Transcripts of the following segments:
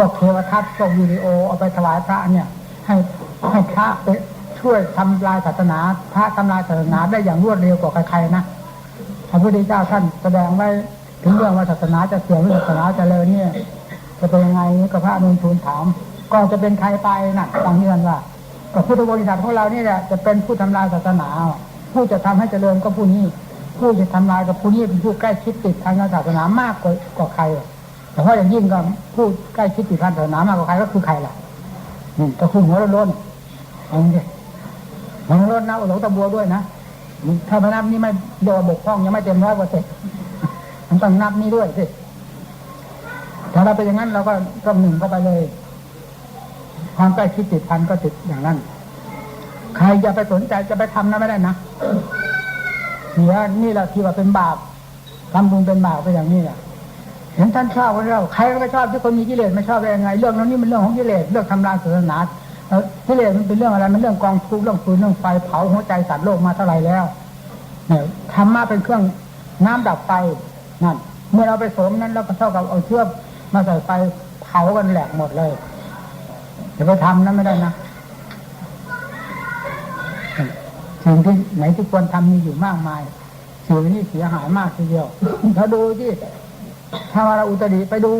วกเทวทัตพวกวิดีโอเอาไปถวายพระเนี่ย ให้ให้พระไปช่วยทำลายศาสนา พระทำลายศาสนาได้อย่างรวดเร็วกว่าใครๆนะพระพุทธเจ้าท่านแสดงไว้ถึงเรื่องว่าศาสนาจะเสื่อมศาสนาจะเร็วเนี่ย จะเป็นยังไงนี่ก็พระนุนทูลถามก็จะเป็นใครไปน่ะฟังนี่กันว่าก็พุทธบริษัทของเรานี่แหละจะเป็นผู้ทำลายศาสนา ผู้จะทำให้เจริญก็ผู้นี้ ผู้จะทำลายกับผู้นี้เป็นผู้ใกล้ชิดติดทางศาสนามากกว่ากว่าใคร แต่เพราะอย่างยิ่งก็ผู้ใกล้ชิดติดทางศาสนามากกว่าใครก็คือใครล่ะนี่ก็คือหัวโล้นๆเอาดิหัวโล้นนะหลวงตาบัวด้วยนะถ้าไม่นับนี่ไม่เดียวาบกพร่องยังไม่เต็มร้อยเปอร์เซ็นต์มันต้องนับนี่ด้วยสิถ้าเราเป็นอย่างนั้นเราก็ต้องหนึ่งเข้าไปเลย ความใกล้ชิดติดพันก็ติดอย่างนั้น ใครจะไปสนใจจะไปทำนะไม่ได้นะเสียนี่แหละที่ว่าเป็นบาปทำบุญเป็นบาปไปอย่างนี้แหละ เห็นท่านชอบก็ชอบใครก็ชอบที่คนมีกิเลสไม่ชอบได้ยังไงเรื่องนั้นนี่มันเรื่องของกิเลสเรื่องทำลายศาสนาแล้วกิเลสมันเป็นเรื่องอะไรมันเรื่องกองทุกเรื่องฟืนเรื่องไฟเผาหัวใจสัตว์โลกมาเท่าไหร่แล้วเนี่ยธรรมะเป็นเครื่องน้ำดับไฟนั่นเมื่อเราไปสมนั้นเราก็เท่ากับเอาเชือกมาใส่ไฟเผากันแหลกหมดเลยจะไปทำนั้นไม่ได้นะสิ่งที่ไหนที่ควรทำมีอยู่มากมายสิ่งนี้เสียหายมากทีเดียวถ้าดูที่ ถ้าว่าเราอุตริไปดู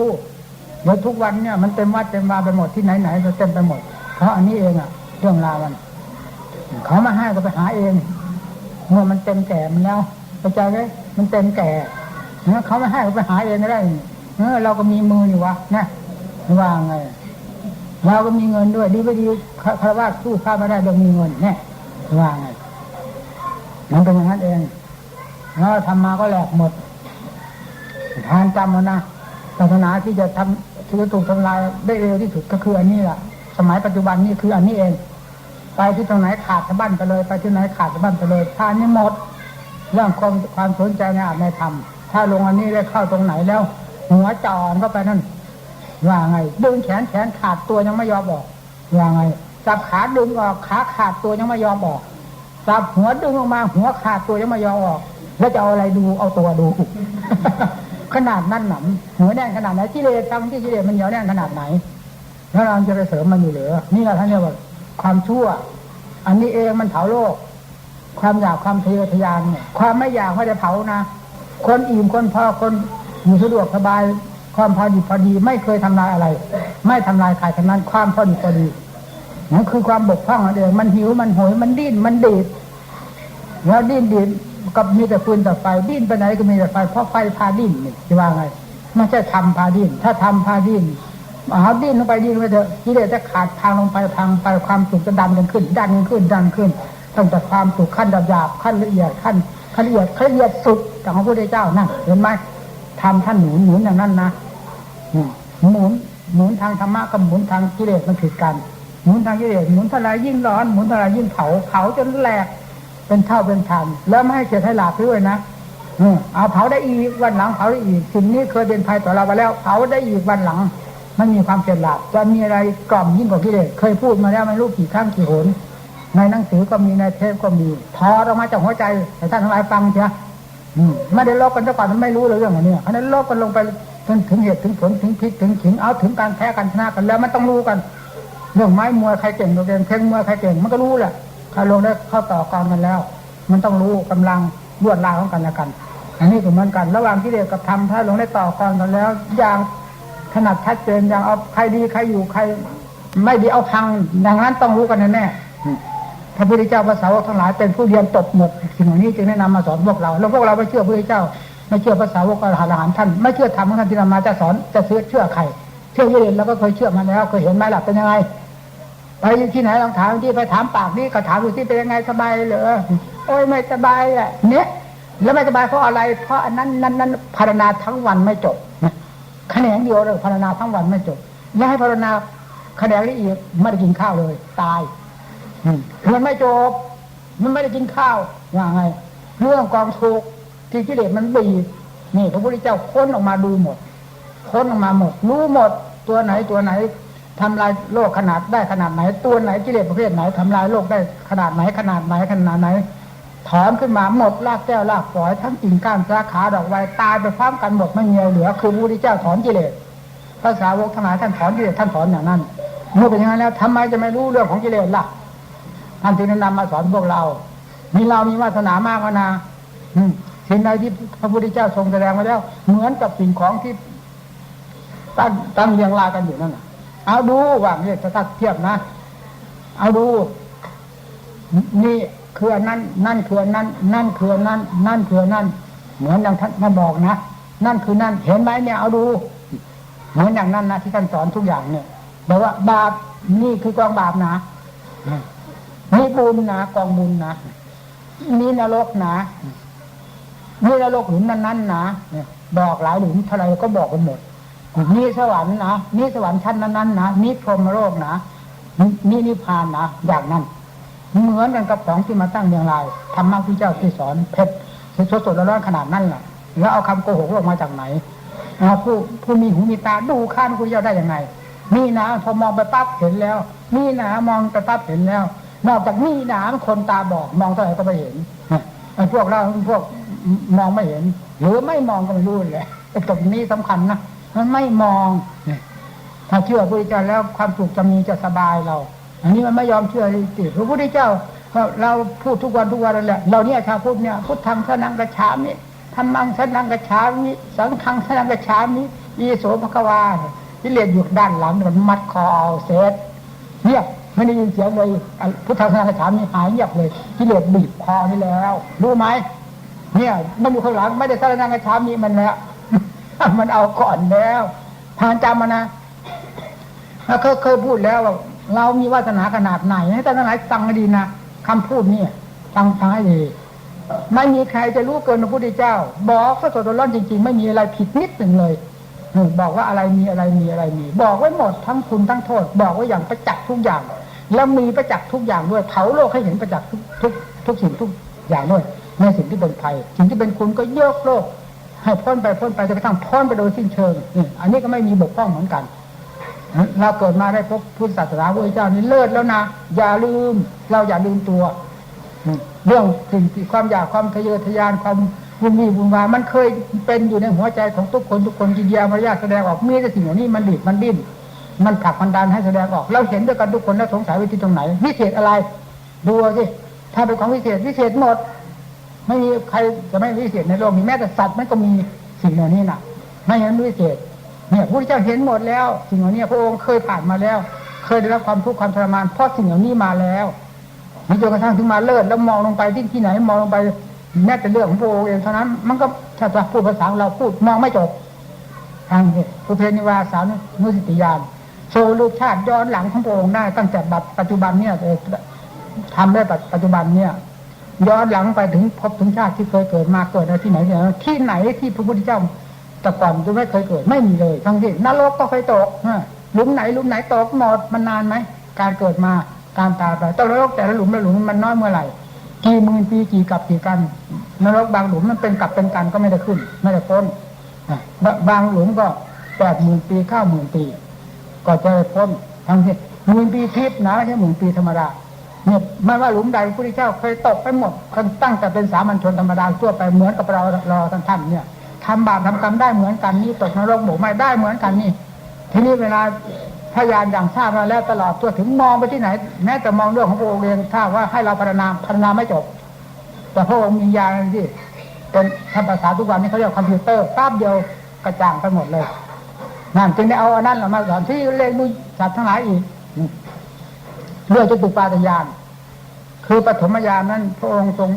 เดี๋ยวทุกวันเนี่ยมันเต็มวัดเต็มวาไปหมดที่ไหนไหนจะเต็มไปหมด เพราะอันนี้เองอะเรื่องราวมันเขามาให้ก็ไปหาเองเมื่อมันเต็มแก่มันแล้วเข้าใจไหมมันเต็มแก่เนี่ยเขาไม่ให้ก็ไปหาเองได้เออเราก็มีมืออยู่วะนะว่าไงเราก็มีเงินด้วย ดีไม่ดีคารวะสู้ข้าไม่ได้เรามีเงินเนี่ยว่าไงมันเป็นอย่างนั้นเองแล้วทำมาก็แหลกหมด ทานจำแล้วนะศาสนาที่จะทำที่จะถูกทำลายได้เร็วที่สุดก็คืออันนี้แหละสมัยปัจจุบันนี่คืออันนี้เอง ไปที่ตรงไหนขาดสะบั้นไปเลย ไปที่ไหนขาดสะบั้นไปเลยถ้านนี้หมดเรื่องความความสนใจในอาจในธรรมถ้าลงอันนี้ได้เข้าตรงไหนแล้ว หัวจอนเข้าไปนั่นว่าไง ดึงแขนแขนขาดตัวยังไม่ยอมออกว่าไงจับขาดึงออกขาขาดตัวยังไม่ยอมออกจับหัวดึงออกมา หัวขาดตัวยังไม่ยอมออก แล้วจะเอาอะไรดูเอาตัวดู ขนาดนั้นหนำหัวแน่นขนาดไหนที่เลทำที่กิเลสมันเหนียวแน่นขนาดไหน แล้วเราจะไปเสริมมันอยู่เหรือ นี่แหละท่านเรียกว่าความชั่ว อันนี้เองมันเผาโลก ความอยากความทะเยอทะยานเนี่ยความไม่อยากไม่ได้เผานะคนอิ่มคนพอคนอยู่สะดวกสบายความพอดีพอดีไม่เคยทำลายอะไร ไม่ทำลายใครทั้งนั้นความพอดีพอดีนั่นคือความบกพร่องนั่นเองมันหิวมันโหยมันดิ้นมันดีดแล้วดิ้นดิ้น กับมีแต่ฟืนแต่ไฟดิ้นไปไหนก็มีแต่ไฟเพราะไฟพาดิ้นนี่จะว่าไงไม่ใช่ทำพาดิ้นถ้าทำพาดิ้นเอาดิ้นลงไปดิ้นไปเถอะกิเลสจะขาดทางลงไปทางไปความสุขจะดันกันขึ้น ดันกันขึ้นดันขึ้นตั้งแต่ความสุขขั้นหยาบขั้นละเอียดขั้นขั้นละเอียดขั้นละเอียดสุดของพระพุทธเจ้านั่นเห็นไหมทำท่านหนุนหนุนอย่างนั้นนะหมุนหมุนทางธรรมะกับหมุนทางกิเลสมันผิดกันหมุนทางกิเลสหมุนเท่าไรยิ่งร้อนหมุนเท่าไรยิ่งเผาเผาจนแหลก เป็นเท่าเป็นชานแล้วไม่ให้เสียให้หลาบด้วยนะเอาเผาได้อีกวันหลังเผาได้อีกสิ่งนี้เคยเป็นภัยต่อเราไปแล้วเผาได้อีกวันหลัง มันมีความเสียหลาบจะมีอะไรกล่อมยิ่งกว่ากิเลสเคยพูดมาแล้วไม่รู้กี่ครั้งกี่หนในหนังสือก็มีในเทปก็มีทอออกมาจากหัวใจแต่ท่านทั้งหลายฟังเชียวไม่ได้ลบกันซะก่อนมันไม่รู้เลยเรื่องอันนี้อันนั้นลบกันลงไปจนถึงเหตุถึงผลถึงพิษถึงขิงเอาถึงการแพ้กันชนะกันแล้วมันต้องรู้กัน เรื่องไม้มวยใครเก่งตัวเก่งเพลงมวยใครเก่งมันก็รู้แหละ ใครลงได้เข้าต่อกองกันแล้ว มันต้องรู้กำลังรวดลาของกันและกัน อันนี้ก็เหมือนกัน ระหว่างที่เด็กกับธรรมถ้าลงได้ต่อกองกันแล้ว อย่างถนัดชัดเจนอย่างเอาใครดีใครอยู่ใคร ไม่ดีเอาพังอย่างนั้นต้องรู้กันแน่พระพุทธเจ้าภาษาวกทั้งหลายเป็นผู้เรียนตบหมดสิ่งเหล่านี้จึงแนะนำมาสอนพวกเรา แล้วพวกเราไม่เชื่อพระพุทธเจ้า ไม่เชื่อภาษาวกอรหันต์ท่านไม่เชื่อธรรมของท่านที่นำมาจะสอนจะเชื่อเชื่อใครเชื่อกิเลสเราก็เคยเชื่อมาแล้วเคยเห็นไหมล่ะเป็นยังไง ไปที่ไหนลองถามที่ไปถามปากนี่ก็ถามดูที่เป็นยังไงสบายเหรอโอ้ยไม่สบายอะเนี่ยแล้วไม่สบายเพราะอะไร เพราะอันนั้นนั้นนั้นพารณาทั้งวันไม่จบแขนงเดียวเลยพารณาทั้งวันไม่จบแล้วให้พารณาแขนงนี้อีกไม่ได้กินข้าวเลย ตายมันไม่จบ มันไม่ได้กินข้าวว่าไง เรื่องกองทุกที่กิเลสมันบีนี่พระพุทธเจ้าค้นออกมาดูหมด ค้นออกมาหมด รู้หมดตัวไหนตัวไหน ทำลายโลกขนาดได้ขนาดไหน ตัวไหนกิเลสประเภทไหนทำลายโลกได้ขนาดไหนขนาดไหนขนาดไหนถอนขึ้นมาหมดรากแก้วรากฝอยทั้งกิ่งก้านสาขาดอกไม้ตายไปพร้อมกันหมดไม่มีเหลือคือพระพุทธเจ้าถอนกิเลสภาษาวกทั้งหลายท่านถอนกิเลสท่านถอนอย่างนั้นเมื่อเป็นอย่างนั้นแล้วทำไมจะไม่รู้เรื่องของกิเลสล่ะท่านจึงแนะนำมาสอนพวกเรา มีเรามีวาสนามากนะสิ่งใดที่พระพุทธเจ้าทรงแสดงมาแล้ว เหมือนกับสิ่งของที่ตั้งตั้งเรียงรายกันอยู่นั่นน่ะ เอาดูว่าเนี่ยจะตัดเทียบนะ เอาดู นี่คือนนั้นนั่นคือนนั้นนั่นคือนนั้นนั่นคือนนั้นเหมือนอย่างท่านท่าบอกนะ นั่นคือนั่น เห็นไหมเนี่ย เอาดู เหมือนอย่างนั้นนะที่ท่านสอนทุกอย่างเนี่ยบอกว่าบาปนี่คือกองบาปนะนี่บุญนะกองบุญนะนี่นรกนะนี่นรกหลุมนั้นนะเนี่ยบอกหลายหลุมเท่าไรก็บอกกันหมด นี่สวรรค์นะนี่สวรรค์ชั้นนั้นๆนะนี่พรหมโลกนะนี่นิพพานนะอย่างนั้น เหมือนกันกับของที่มาตั้งเรียงรายธรรมะที่เจ้าที่สอนเพชรสดสดร้อนขนาดนั้นแหละแล้วเอาคำโกหกออกมาจากไหนผู้ผู้มีหูมีตาดูข้านคุณเจ้าได้ยังไงนี่นะพอมองไปปั๊บเห็นแล้ว นี่นะมองไปปั๊บเห็นแล้ว นอกจากนี่นะคนตาบอดมองเท่าไหร่ก็ไม่เห็นไอ้พวกเราพวกมองไม่เห็น หรือไม่มองก็ไม่รู้เลยไอ้ตรงนี้สำคัญนะ มันไม่มองถ้าเชื่อพระพุทธเจ้าแล้วความสุขจะมีจะสบายเรา อันนี้มันไม่ยอมเชื่อติพระพุทธเจ้าเราพูดทุกวันทุกวันนั่นแหละเราเนี่ยชาวพุทธเนี่ยพุทธังสนังกระฉามิธรรมังสนังกระฉามิสังฆังสนังกระฉามิอีโสภควาที่เรียนอยู่ด้านหลังมันมัดคอเอาเสร็จเงียบไม่ได้ยินเสียงเลยพุทธังสนังกระฉามิหายเงียบเลยที่เรียนบีบคอนี่แล้วรู้ไหมเนี่ยมันอยู่ข้างหลังไม่ได้สนังกระฉามิมันแล้ว มันเอาก่อนแล้วทานจำมานะเคยเคยพูดแล้วว่าเรามีวาสนาขนาดไหนให้ท่านทั้งหลายฟังดีนะคำพูดนี่ฟังฟังให้ดีไม่มีใครจะรู้เกินพระพุทธเจ้า บอกสดๆร้อนจริง ๆ ไม่มีอะไรผิดนิดหนึ่งเลยบอกว่าอะไรมีอะไรมีอะไรมี บอกไว้หมดทั้งคุณทั้งโทษ บอกไว้อย่างประจักษ์ทุกอย่าง แล้วมีประจักษ์ทุกอย่างด้วยเผาโลกให้เห็นประจักษ์ทุกทุกทุกสิ่งทุกอย่างด้วยในสิ่งที่เป็นภัยสิ่งที่เป็นคุณก็ยกโลก ให้พ้นไปพ้นไปจนกระทั่งพ้นไปโดยสิ้นเชิงอันนี้ก็ไม่มีบกพร่องเหมือนกันเราเกิดมาได้พบพุทธศาสนาพระเจ้านี่เลิศแล้วนะอย่าลืม เราอย่าลืมตัวเรื่องสิ่งที่ความอยากความทะเยอทะยานความวุ่นวี่วุ่นวายมันเคยเป็นอยู่ในหัวใจของทุกคนทุกคนกิริยามารยาทแสดงออกมีแต่สิ่งเหล่านี้มันดิบมันดิ้นมันผลักมันดันให้แสดงออก เราเห็นด้วยกันทุกคนแล้วสงสัยวิธีตรงไหนวิเศษอะไรดูสิถ้าเป็นของวิเศษวิเศษหมด ไม่มีใครจะไม่วิเศษในโลกนี้แม้แต่สัตว์มันก็มีสิ่งเหล่านี้น่ะไม่เห็นวิเศษเนี่ยพระเจ้าเห็นหมดแล้ว สิ่งเหล่านี้พระองค์เคยผ่านมาแล้ว เคยได้รับความทุกข์ความทรมานเพราะสิ่งเหล่านี้มาแล้วนี่จนกระทั่งถึงมาเลิศแล้วมองลงไปที่ที่ไหนมองลงไปแม้แต่เรื่องของพระองค์เองเท่านั้น มันก็ถ้าจะพูดภาษาเราพูดมองไม่จบทางนี้พุเพนิวาสานุสติยานโชว์รูปชาติย้อนหลังของพระองค์ได้ตั้งแต่บัดปัจจุบันเนี่ยทำได้ปัจจุบันเนี่ย ย้อนหลังไปถึงพบถึงชาติที่เคยเกิดมาเกิดในที่ไหนเนี่ยที่ไหนที่พระพุทธเจ้าแต่ก่อนจะไม่เคยเกิดไม่มีเลย ทั้งที่นรกก็เคยตกหลุมไหนหลุมไหนตกหมดมันนานไหมการเกิดมาการตายไปตนรกแต่ละหลุมละหลุมมันน้อยเมื่อไหร่กี่หมื่นปีกี่กับกี่กันนรกบางหลุมมันเป็นกับเป็นกันก็ไม่ได้ขึ้น ไม่ได้พ้นบางหลุมก็แปดหมื่นปีเก้าหมื่นปี ก็จะพ้นทั้งที่หมื่นปีทิพย์นะไม่ใช่หมื่นปีธรรมดา เนี่ยไม่ว่าหลุมใดพระพุทธเจ้าเคยตกไปหมดตั้งแต่เป็นสามัญชนธรรมดาทั่วไปเหมือนกับเราเราท่านท่านเนี่ยทำบาปทำกรรมได้เหมือนกันนี่ตกนรกหมูไม่ได้เหมือนกันนี่ ทีนี้เวลาพยานอย่างทราบมาแล้วตลอดตัวถึงมองไปที่ไหน แม้แต่มองเรื่องของพระองค์เองถ้าว่าให้เราพัฒนาพัฒนาไม่จบ แต่พระองค์มีญาณที่เป็นทำภาษาทุกวันนี้เขาเรียกคอมพิวเตอร์ปั๊บเดียวกระจ่างไปหมดเลยนั่นจึงได้เอาอันนั้นมาสอนที่เล่นมือสัตว์ทั้งหลายอีก เรื่องจตุปาตยาน คือปฐมญาณนั้น พระองค์ทรง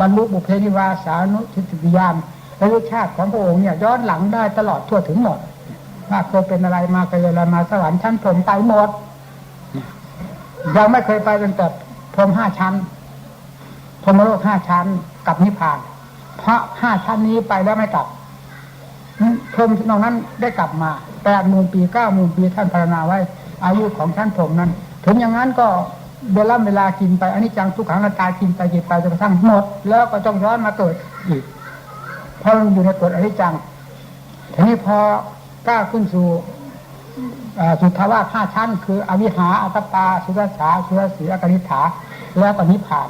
บรรลุบุเพนิวาสานุทิติยานระลึกชาติของพระองค์เนี่ยย้อนหลังได้ตลอดทั่วถึงหมดว่าเคยเป็นอะไรมาเคยอะไรมาสวรรค์ชั้นพรมไปหมดยังไม่เคยไปจนแต่พรมห้าชั้นพรมโลกห้าชั้นกับนิพพาน เพราะห้าชั้นนี้ไปแล้วไม่กลับพรมนอกนั้นได้กลับมาแปดหมื่นปีเก้าหมื่นปีท่านพารณาไว้ อายุของชั้นพรมนั้น ถึงอย่างนั้นก็เวลาเวลากินไปอันนี้จังทุกขังนาตากินไปกินไปจนกระทั่งหมด แล้วก็ต้องย้อนมาเกิดอีกเพราะมันอยู่ในกฎอนิจจังทีนี้พอก้าวขึ้นสู่สุทธาวาสห้าชั้น คืออวิหาอัตตา สุรสาสุรสีอกนิฐาแล้วก็นิพพาน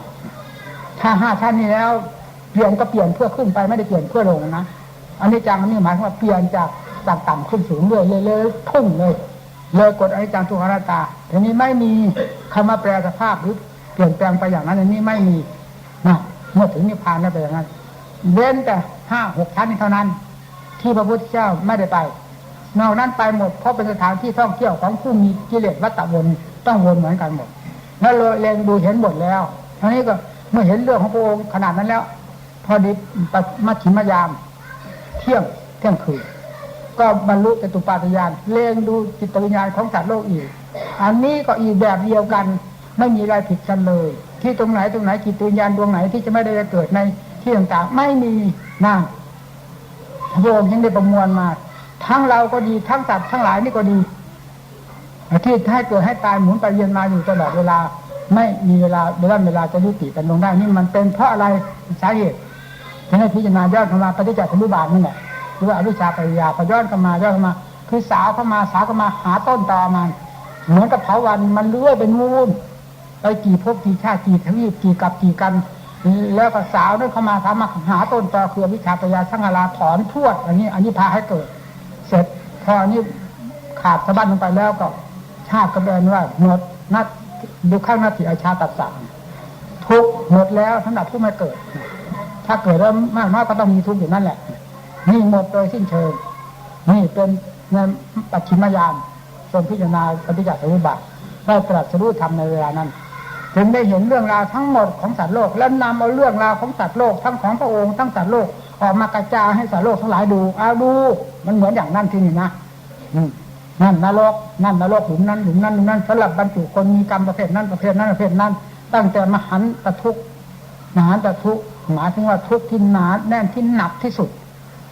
ถ้าห้าชั้นนี้แล้วเปลี่ยนก็เปลี่ยนเพื่อขึ้นไปไม่ได้เปลี่ยนเพื่อลงนะอันนี้จังนี่หมายถึงว่าเปลี่ยนจากจากต่ำขึ้นสูงเรื่อยเลยเลยพุ่งเลย เลยกดอนิจจังทุกขังอนัตตาทีนี้ไม่มีคำว่าแปลสภาพหรือเปลี่ยนแปลงไปอย่างนั้นอันนี้ไม่มีนะเมื่อถึงนิพพานแล้วไปอย่างนั้น เว้นแต่ห้าหกชั้นนี้เท่านั้น ที่พระพุทธเจ้าไม่ได้ไป นอกนั้นไปหมดเพราะเป็นสถานที่ท่องเที่ยวของผู้มีกิเลสวัตตะวนต้องวนเหมือนกันหมดแล้วเลยเรียนดูเห็นหมดแล้วทีนี้ก็เมื่อเห็นเรื่องของพระองค์ขนาดนั้นแล้ว พอดีมัชชิมยาม เที่ยงเที่ยงคืน ก็บรรลุจตุปาตยานเล็งดูจิตวิญญาณของสัตว์โลกอีก อันนี้ก็อีกแบบเดียวกันไม่มีอะไรผิดกันเลย ที่ตรงไหนตรงไหนจิตวิญญาณดวงไหนที่จะไม่ได้เกิดในที่ต่างๆ ไม่มีนั่งพระองค์ยังได้ประมวลมา ทั้งเราก็ดีทั้งสัตว์ทั้งหลายนี่ก็ดีที่ให้เกิดให้ตายหมุนไปเวียนมาอยู่ตลอดเวลา ไม่มีเวลาเวลาเวลาจะยุติกันลงได้นี่มันเป็นเพราะอะไรสาเหตุที่ให้พิจารณาย้อนเข้ามาปฏิจจสมุปบาทนี่แหละ หรือว่าอวิชชาปัญญาพอย้อนเข้ามาย้อนเข้ามา คือสาวเข้ามาสาวเข้ามาหาต้นตอมัน เหมือนกับเผาวันมันเลื่อยเป็นมูลไปกี่ภพกี่ชาติกี่ทวีปกี่กับกี่กัน แล้วก็สาวนั่นเข้ามาสามาหาต้นตอคืออวิชาปัญญาสังหาราถอนทวดอันนี้อันนี้พาให้เกิด เสร็จพออันนี้ขาดสะบั้นลงไปแล้วก็ชาติก็แปลว่าหมดนัดดูข้างหน้าที่อาชาตัดสั่งทุกหมดแล้วสำหรับผู้ไม่เกิด ถ้าเกิดแล้วมากน้อยก็ต้องมีทุกข์อยู่นั่นแหละ นี่หมดโดยสิ้นเชิง นี่เป็นเงินปัจฉิมยามทรงพิจารณาปฏิจจสมุปบาทได้ตรัสรู้ธรรมในเวลานั้น ถึงได้เห็นเรื่องราวทั้งหมดของสัตว์โลก และนำเอาเรื่องราวของสัตว์โลก ทั้งของพระองค์ทั้งสัตว์โลกออกมากระจายให้สัตว์โลกทั้งหลายดูเอาดู มันเหมือนอย่างนั้นที่นี่นะนั่นนรกนั่นนรกหลุมนั้นหลุมนั้นหลุมนั้นสำหรับบรรจุคนมีกรรมประเภทนั้นประเภทนั้นประเภทนั้น ตั้งแต่มหันตทุกมหันตทุกหมายถึงว่าทุกที่หนาแน่นที่หนักที่สุด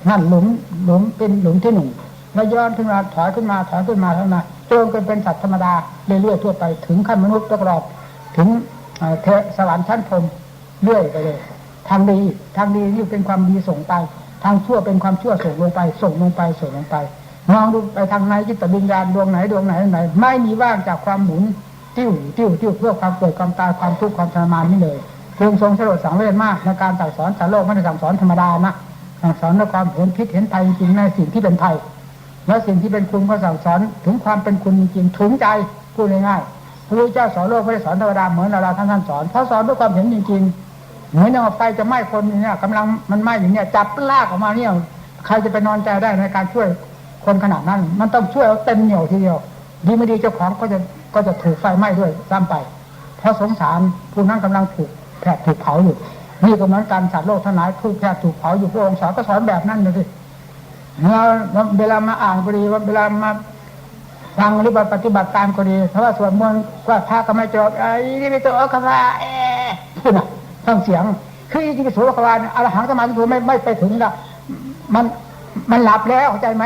นั่นหลุมหลุมเป็นหลุมที่หนึ่งแล้วย้อนขึ้นมาถอยขึ้นมาถอยขึ้นมาเท่านั้นจนเป็นสัตว์ธรรมดาเรื่อยๆทั่วไปถึงขั้นมนุษย์ตลอดถึงเทสวรรค์ชั้นพรมเรื่อยไปเลยทางดีทางดีนี่เป็นความดีส่งไป ทางชั่วเป็นความชั่วส่งลงไป ส่งลงไปส่งลงไปมองดูไปทางไหนจิตวิญญาณดวงไหนดวงไหนไหน ไม่มีว่างจากความหมุนติ้วติ้วติ้วเพื่อความเกิดความตายความทุกข์ความทรมานนี่เลยทรงทรงฉลดสังเวชมากในการสั่งสอนสารโลกไม่ได้สั่งสอนธรรมดานะ สอนด้วยความเห็นคิดเห็นภัยจริงในสิ่งที่เป็นภัยและสิ่งที่เป็นคุณก็สั่งสอนถึงความเป็นคุณจริงถึงใจพูดง่ายๆพระพุทธเจ้าสอนโลกไม่ได้สอนธรรมดาเหมือนเราท่านท่านสอนเพราะสอนด้วยความเห็นจริงๆเหมือนอย่างไฟจะไหม้คนเนี่ยกำลังมันไหม้อย่างเนี้ยจับลากออกมาเนี่ยใครจะไปนอนใจได้ในการช่วยคนขนาดนั้น มันต้องช่วยเอาเต็มเหนียวทีเดียว ดีไม่ดีเจ้าของก็จะก็จะถูกไฟไหม้ด้วยซ้ำไป เพราะสงสารผู้นั้นกำลังถูกแผดถูกเผาอยู่ นี่ก็เหมือนการสัตว์โลกทั้งหลายถูกแผดถูกเผาอยู่พระองค์สอนก็สอนแบบนั้นเลยสิเราเวลามาอ่านก็ดีว่าเวลามาฟังหรือปฏิบัติตามก็ดีเพราะว่าสวดมนต์ว่าพระก็ไม่จบไอ้นี่ไม่ตัวคำว่าเอ๊ะพูดนะฟังเสียงคือจริงๆสุรคาวาเนี่ยอรหังสมาธิไม่ไม่ไปถึงละมันมันหลับแล้วเข้าใจไหม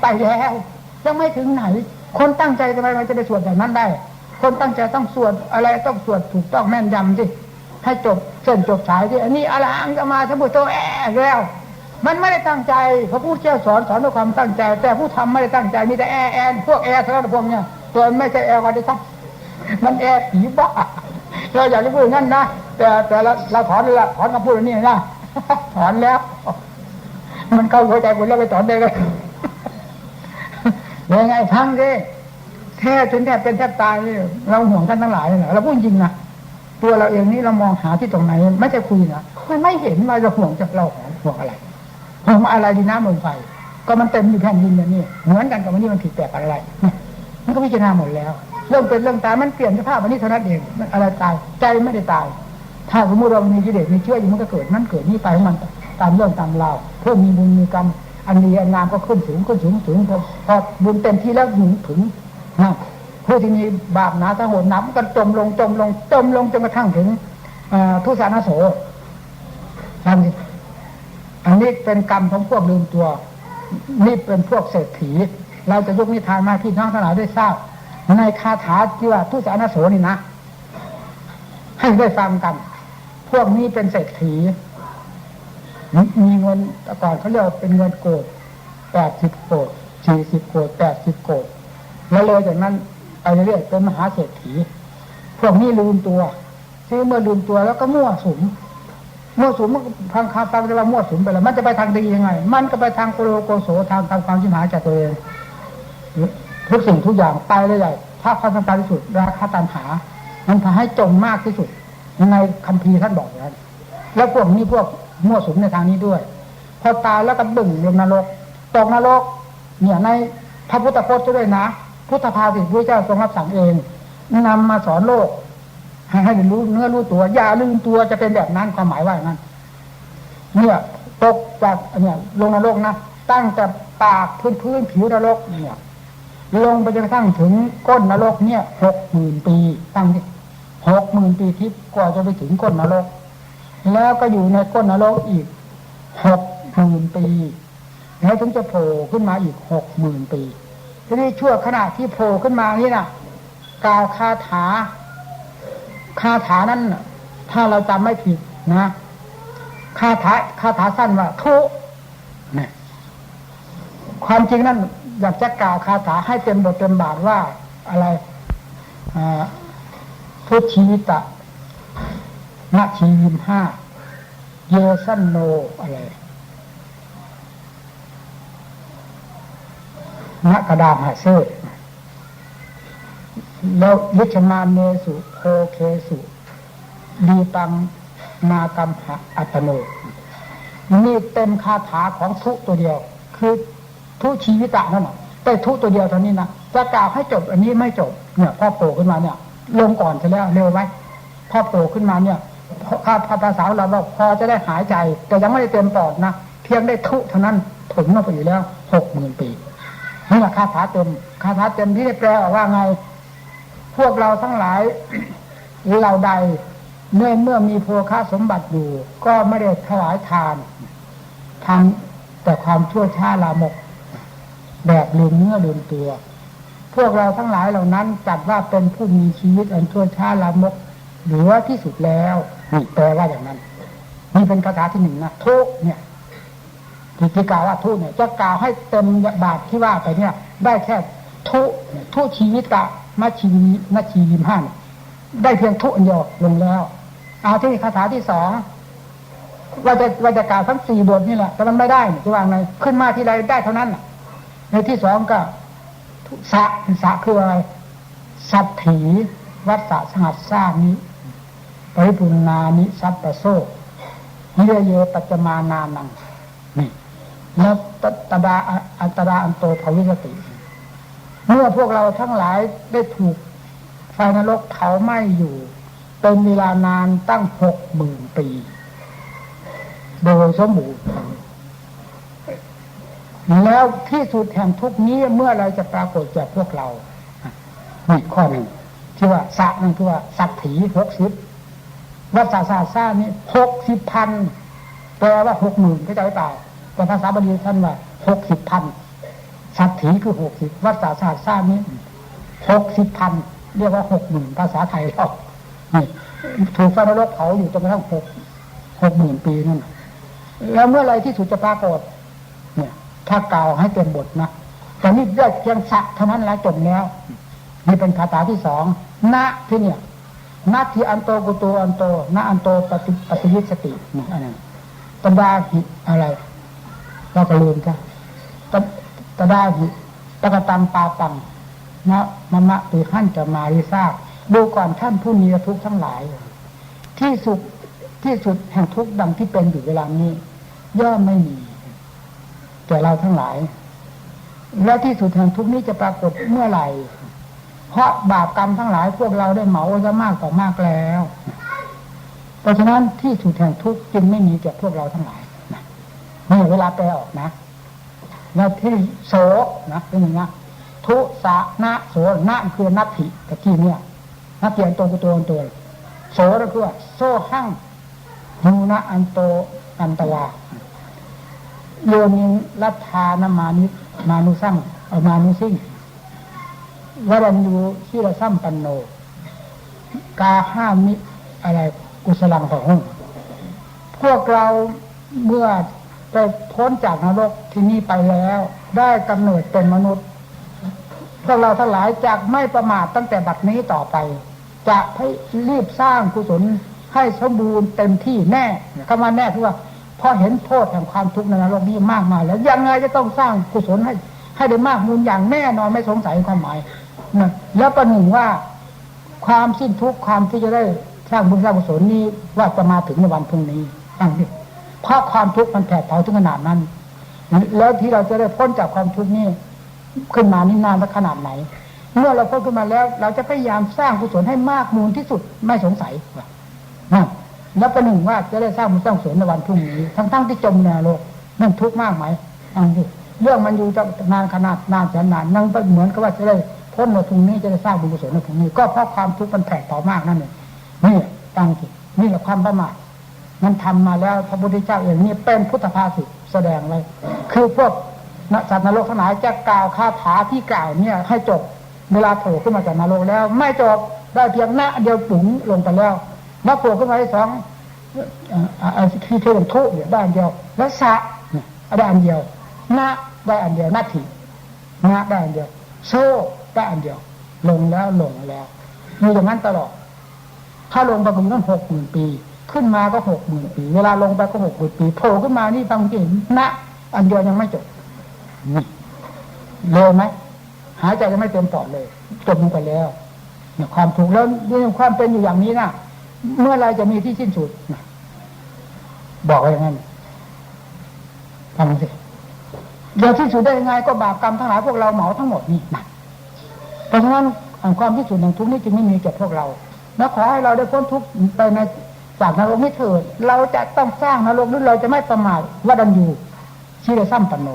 ไปแล้วยังไม่ถึงไหน คนตั้งใจทำไมมันจะไปสวดแบบนั้นได้ คนตั้งใจต้องสวดอะไรต้องสวดถูกต้องแม่นยำสิ ให้จบเส้นจบสายที่อันนี้อรหังจะมาสมุทโตแอะแล้ว มันไม่ได้ตั้งใจพระผู้เจ้าสอนสอนด้วยความตั้งใจ แต่ผู้ทำไม่ได้ตั้งใจมีแต่แอแอนพวกแอร์เท่านั้นพวกเนี้ยตัวไม่ใช่แอวันที่ทักมันแอผีบ้าเราอยากจะพูดงั้นนะแต่แต่เราเราถอนละถอนคำพูดนี้นะถอนแล้ว มันเข้าหัวใจคุณแล้วไปถอนได้เลยยังไงทั้งดิแท้จนแทบเป็นแทบตายเราห่วงท่านทั้งหลายนะเราพูดจริงนะ ตัวเราเองนี่เรามองหาที่ตรงไหน ไม่ใช่คุยนะมันไม่เห็นว่าเราห่วงจากเราห่วงอะไรห่วงอะไรดีน้ำลมไฟก็มันเต็มอยู่แผ่นดินอย่างนี้เหมือนกันกับวันนี้มันผิดแปลกอะไรมันก็พิจารณาหมดแล้วเรื่องเป็นเรื่องตายมันเปลี่ยนสภาพวันนี้เท่านั้นเองมันอะไรตายใจไม่ได้ตาย ถ้าสมมติเรามีกิเลสมีเชื่ออยู่มันก็เกิดนั่นเกิดนี่ไปมันตามเรื่องตามราวเพิ่มมีบุญมีกรรมอันดีอันงามก็ขึ้นสูงขึ้นสูงสูงพอพอบุญเต็มที่แล้วหนุนถึงนะ ผู้ที่มีบาปหนาสะโหดน้ำก็จมลงจมลงจมลงจนกระทั่งถึงทุสานาโสทำดิอันนี้เป็นกรรมของพวกลืมตัว นี่เป็นพวกเศรษฐี เราจะยกนิทานมาพี่น้องทั้งหลายได้ทราบ ในคาถาที่ว่าทุสานาโสนี่นะ ให้ได้ฟังกัน พวกนี้เป็นเศรษฐี มีเงินแต่ก่อนเขาเรียกเป็นเงินโกดแปดสิบโกดสี่สิบโกดแปดสิบโกดแล้วเลยจากนั้น ไปเรื่อยเป็นมหาเศรษฐีพวกนี้ลืมตัวซื้อเมื่อลืมตัวแล้วก็มั่วสุมมั่วสุมมังคำฟังจะว่ามั่วสุมไปแล้วมันจะไปทางดียังไง มันก็ไปทางโกโลโกโสทางทำความชิมหายจากตัวเองทุกสิ่งทุกอย่างไปเลยใหญ่ถ้าความสำคัญที่สุดราคาตันหา มันทำให้จมมากที่สุดยังไงคัมภีร์ท่านบอกอย่างนั้นแล้วพวกนี้พวกมั่วสุมในทางนี้ด้วย พอตายแล้วก็บึ่งลงนรกตกนรกเนี่ยในพระพุทธพจน์ด้วยนะ พุทธภาษิตพระเจ้าทรงรับสั่งเองนำมาสอนโลก ให้ให้รู้เนื้อรู้ตัว อย่าลืมตัวจะเป็นแบบนั้นความหมายว่าอย่างนั้นเนี่ยตกจากเนี่ยลงนรกนะตั้งแต่ปากพื้นพื้นผิวนรกเนี่ยลงไปจนกระทั่งถึงก้นนรกเนี่ยหกหมื่นปีตั้งที่หกหมื่นปีทิพย์กว่าจะไปถึงก้นนรก แล้วก็อยู่ในก้นนรกอีกหกหมื่นปี แล้วถึงจะโผล่ขึ้นมาอีกหกหมื่นปี ทีนี้ชั่วขณะที่โผล่ขึ้นมานี่นะกล่าวคาถาคาถานั้นถ้าเราจำไม่ผิดนะคาถาคาถาสั้นว่าทุนี่ยความจริงนั่นอยากจะกล่าวคาถาให้เต็มบทเต็มบาทว่าอะไรพุทชีวิตะนาชีวิมห้าเยสันโนอะไร นักดามหาเซแล้ววิชมาเนสุโคเคสุดีตังนากรรมหะอัตโนนี่เต็มคาถาของทุตัวเดียว คือทุชีวิตะนั่นแหะแต่ทุตัวเดียวเท่านี้นะจะกล่าวให้จบอันนี้ไม่จบเนี่ยพ่อโผล่ขึ้นมาเนี่ย ลงก่อนจะแล้วเร็วไหมพอโผล่ขึ้นมาเนี่ยพอภาษาเราบอกพอจะได้หายใจ แต่ยังไม่ได้เต็มปอดนะเพียงได้ทุเท่านั้นถึงมาไปอยู่แล้วหกหมื่นปี นี่แหละคาถาเต็มคาถาเต็มที่ได้แปลออกว่าไง พวกเราทั้งหลายเราใดเมื่อเมื่อมีโภคาสมบัติอยู่ ก็ไม่ได้ถวายทานทางแต่ความชั่วช้าลามก แบบลืมเนื้อลืมตัว พวกเราทั้งหลายเหล่านั้นจัดว่าเป็นผู้มีชีวิตอันชั่วช้าลามกเหลือที่สุดแล้วนี่แปลว่าอย่างนั้นนี่เป็นคาถาที่หนึ่งนะทุกเนี่ย ที่ที่กล่าวว่าทุเนี่ยจะกล่าวให้เต็มบาทที่ว่าไปเนี่ย ได้แค่ทุทุชีวิตกะมาชีวิมาชีวิมห้าเนี่ยได้เพียงทุอันเดียวลงแล้ว เอาที่คาถาที่สองว่าจะว่าจะกล่าวทั้งสี่บทนี่แหละแต่มันไม่ได้จะวางไงขึ้นมาที่ไรได้เท่านั้นในที่สองก็สะสะคืออะไรสัตถีวัฏสะสหัสสร้างนี้ปริปุนานิสัพปโซนิเรเยปัจจมานานังนี่ แล้วตดาอันตราอันโตภวิสติ เมื่อพวกเราทั้งหลายได้ถูกไฟนรกเผาไหม้อยู่ เป็นเวลานานตั้งหกหมื่นปี โดยสมบูรณ์แล้วที่สุดแห่งทุกนี้เมื่อเราจะปรากฏแก่พวกเรานี่ข้อหนึ่งที่ว่าสักนั่นคือว่าสัตถีหกสิบวัดสาสาซ่านี่หกสิบพันแปลว่าหกหมื่นเข้าใจเปล่า แต่ภาษาบาลีท่านว่าหกสิบพันสัตถีคือหกสิบวัดสาสาซ่านี้หกสิบพันเรียกว่าหกหมื่นภาษาไทยเราถูกไฟนรกเผาอยู่จนกระทั่งหกหกหมื่นปีนั่นแล้วเมื่อไรที่สุดจะปรากฏเนี่ย ถ้ากล่าวให้เต็มบทนะแต่นี่ได้เพียงสักเท่านั้นแล้วจบแล้วนี่เป็นคาถาที่สองณที่เนี่ยณที่อันโตกุโตอันโตณอันโตปฏิปฏิยิสติอันนั้นตดาอะไร เราก็ลืมจ้ะตตดาหิตะกตังปาตังนะมะมะตือขั้นจะมาริซาดูก่อนท่านผู้มีทุกข์ทั้งหลาย ที่สุดที่สุดแห่งทุกข์ดังที่เป็นอยู่เวลานี้ ย่อมไม่มีแต่เราทั้งหลาย และที่สุดแห่งทุกข์นี้จะปรากฏเมื่อไหร่ เพราะบาปกรรมทั้งหลายพวกเราได้เหมาจะมากต่อมากแล้ว เพราะฉะนั้นที่สุดแห่งทุกข์จึงไม่มีแก่พวกเราทั้งหลาย นี่เวลาแปลออกนะแล้วที่โสนะเป็นอย่างนี้ทุสะนะโสนะคือนัตถิตะกี้เนี่ยนัตเตียนตัวกุตัวตัวโสก็คือโซหั่งหูนะอันโตอันตวาโยนิรัฐานามานิมานุสั่งเอามานุสิ่งวรัญญูที่เราซ้ำปันโน กาห้ามิอะไรกุศลังของพวกเราเมื่อ ไปพ้นจากนรกที่นี่ไปแล้ว ได้กำเนิดเป็นมนุษย์พวกเราทั้งหลายจากไม่ประมาทตั้งแต่บัดนี้ต่อไป จะให้รีบสร้างกุศลให้สมบูรณ์เต็มที่แน่คำว่าแน่คือว่าพอเห็นโทษแห่งความทุกข์ในนรกนี้มากมายแล้วยังไงจะต้องสร้างกุศลให้ ให้ได้มากมูลอย่างแน่นอนไม่สงสัยความหมายนะแล้วประหนึ่งว่าความสิ้นทุกข์ความที่จะได้สร้างบุญสร้างกุศลนี้ว่าจะมาถึงในวันพรุ่งนี้ตั้งที่ เพราะความทุกข์มันแผดเผาถึงขนาดนั้น แล้วที่เราจะได้พ้นจากความทุกข์นี้ขึ้นมานี่นานสักขนาดไหน เมื่อเราพ้นขึ้นมาแล้ว เราจะพยายามสร้างกุศลให้มากมูลที่สุดไม่สงสัยนั่นแล้วประหนึ่งว่าจะได้สร้างบุญสร้างกุศลในวันพรุ่งนี้ ทั้งๆที่จมในนรกนั่นทุกข์มากไหมอันที่เรื่องมันอยู่จะนานขนาดนานแสนนานนั่งเหมือนกับว่าจะได้พ้นในพรุ่งนี้จะได้สร้างบุญกุศลในพรุ่งนี้ ก็เพราะความทุกข์มันแผดเผามากนั่นเองนี่ตั้งที่นี่แหละความประมาท มันทำมาแล้วพระพุทธเจ้าเองนี่เป็นพุทธภาษิตแสดงไว้คือพวกนสัตว์นรกทั้งหลายจะกล่าวคาถาที่กล่าวเนี่ย ให้จบเวลาโผล่ขึ้นมาจากนรกแล้ว ไม่จบได้เพียงหน้าเดียวปุ๋งลงไปแล้วมาโผล่ขึ้นมาได้สองที่เทวทุเนี่ยได้อันเดียว แล้วสะได้อันเดียวนะได้อันเดียวนาทีนะได้อันเดียว โซ่ได้อันเดียว ลงแล้วลงแล้วมีอย่างนั้นตลอด ถ้าลงไปถึงตั้งหกหมื่นปี ขึ้นมาก็หกหมื่นปี เวลาลงไปก็หกหมื่นปีโผล่ขึ้นมานี่ฟังจริงนะอันเดียวยังไม่จบนี่เร็วไหมหายใจยังไม่เต็มปอดเลยจบลงไปแล้วเนี่ยความถูกแล้วนี่ความเป็นอยู่อย่างนี้นะเมื่อไรจะมีที่สิ้นสุดนะบอกไว้อย่างนั้นฟังสิเดี๋ยวที่สุดได้ยังไงก็บาปกรรมทั้งหลายพวกเราเหมาทั้งหมดนี่นะเพราะฉะนั้นความที่สุดแห่งทุกข์นี้จึงไม่มีแก่พวกเราแล้วขอให้เราได้พ้นทุกข์ไปใน จากนรกนี้เถิด เราจะต้องสร้างนรกหรือเราจะไม่ประมาทว่าดันอยู่ชีรซ้ำปันโน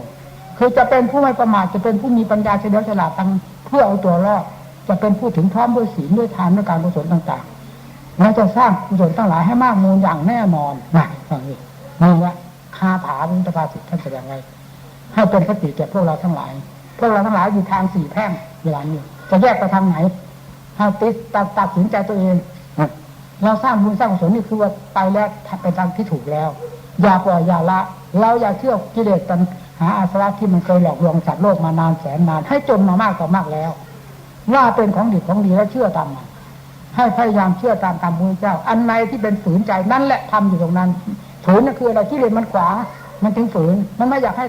คือจะเป็นผู้ไม่ประมาทจะเป็นผู้มีปัญญาเฉลียวฉลาดตั้งเพื่อเอาตัวรอดจะเป็นผู้ถึงพร้อมด้วยศีลด้วยทานด้วยการกุศลต่างๆเราจะสร้างกุศลทั้งหลายให้มากมูลอย่างแน่นอนนะนี่นี่ว่าคาถาพุทธภาษิตท่านแสดงไว้ให้เป็นคติแก่พวกเราทั้งหลาย พวกเราทั้งหลายอยู่ทางสี่แพร่งเวลานี้จะแยกไปทางไหนให้ติดตัดตัดสินใจตัวเอง เราสร้างบุญสร้างกุศลนี่คือว่าไปแล้วเป็นทางที่ถูกแล้ว อย่าปล่อยอย่าละ เราอย่าเชื่อกิเลสตัณหาอาสวะที่มันเคยหลอกลวงสัตว์โลกมานานแสนนานให้จนมามากต่อมากแล้ว ว่าเป็นของดีของดีแล้วเชื่อตามมันให้พยายามเชื่อตามคำพระเจ้า อันไหนที่เป็นฝืนใจนั่นแหละทำอยู่ตรงนั้นฝืนนั่นคืออะไรกิเลสมันขวางมันถึงฝืนมันไม่อยากให้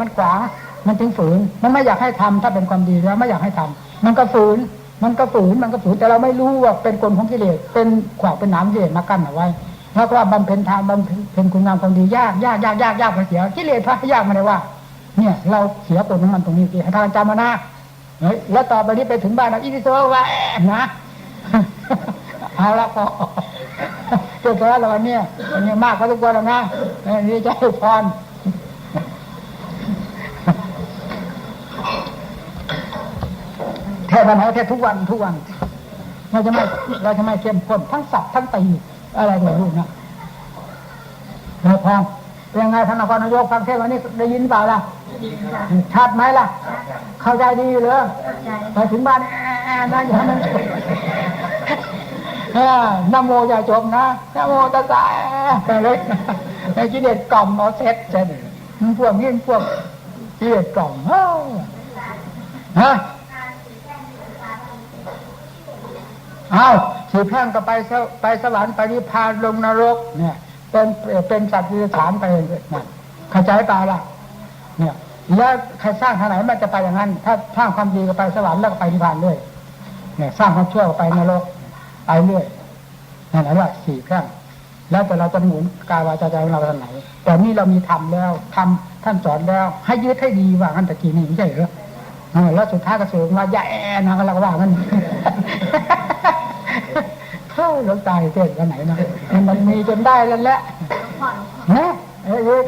มันขวางมันถึงฝืน มันไม่อยากให้ทำถ้าเป็นความดีแล้วไม่อยากให้ทำมันก็ฝืน มันก็ฝืนมันก็ฝืนแต่เราไม่รู้ว่าเป็นกลของกิเลสเป็นขวากเป็นหนามกิเลสมากั้นเอาไว้แล้วก็บำเพ็ญทานบำเพ็ญคุณงามความดียากยากยากยากยากไปเสียกิเลสพระยากมาเลยว่า เนี่ย เราเสียตัวของมันตรงนี้สิให้ทานจำมานะเฮ้ยแล้วต่อไปนี้ไปถึงบ้านนะอีทิโซว่านะเอาละพอเจ้าพระเราเนี่ยมันยังมากก็ทุกคนแล้วนะนี่จะให้พร แทวันไหนแททุกวันทุกวัน เราจะไม่เราจะไม่เข้มข้นทั้งสับทั้งตีอะไรก็ไม่รู้นะเราพองเป็นยังไงท่านนครนายกฟังเทศวันนี้ได้ยินเปล่าล่ะชัดไหมล่ะ เข้าใจดีเหรอไปถึงบ้านแอนนะอย่างนั้นนโมอย่าจบนะนโมตะสายไปเลยในกิเลสกล่อมเอาเซ็ตเซ็ตพวกนี้พวกกิเลสกล่อมฮะเอาสืบแพ่งก็ไปไปสวรรค์ไปนิพพานลงนรก เนี่ย เป็นเป็นสัตว์ที่ฐานไปเนั่นเข้าใจเปล่าล่ะ เนี่ยแล้วใครสร้างทางไหนมันจะไปอย่างนั้น ถ้าสร้างความดีก็ไปสวรรค์แล้วก็ไปนิพพานด้วย เนี่ย สร้างความชั่วก็ไปนรกไปเรื่อยนั่นแหละสี่แพร่งแล้วแต่เราจะหมุนกายวาจาใจของเราทางไหน แต่นี่เรามีทำแล้วทำท่านสอนแล้ว ให้ยึดให้ดีว่างั้นตะกี้นี่ไม่ใช่เหรอแล้วสุดท้ายก็สูงว่าอย่าแอนนะเราก็ว่างั้น หลวงตายเทศกันไหนนะมันมีจนได้แล้วแหละนะเอ้ย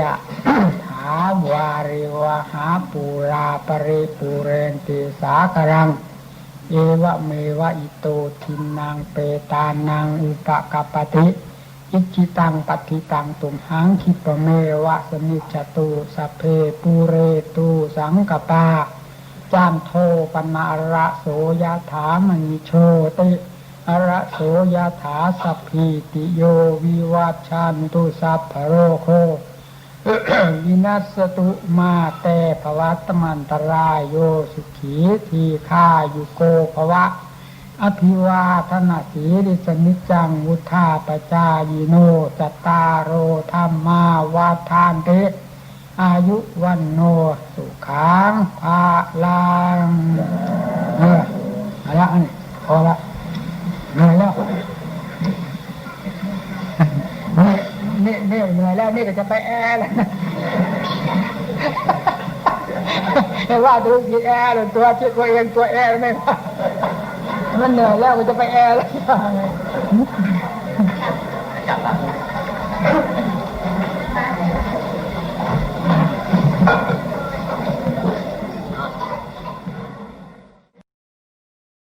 ยะถาวาริวหาปูราปริปูเรนติสาครัง เอวะเมวะอิโตทินังเปตานังอุปกปติ อิจิตังปฏิตังตุมหังคิปเมวะสมิจตุสัพเพปูเรตูสังกปาจามโทปนาระโสยถามณิโชติอระโสยถาสัพพิติโยวิวัชชันตุสัพพโรโควินัสตุมาแต่ภวัตมันตรายโยสุขีทีฆายุโกภวะ อภิวาทนาสีริสนิจังวุธาปจายโนจตตารโอธรรมาวาทานเตอายุวันโนสุขังภาลังเออเอาละอันนี้พอละเหนื่อยแล้วนี่นี่เหนื่อยแล้วนี่ก็จะไปแอร์แล้วเห็นว่าดูกี่แอร์ตัวชื่อตัวเองตัวแอร์ไม่ว่า มันเหนื่อยแล้วมันจะไปแอร์แล้ว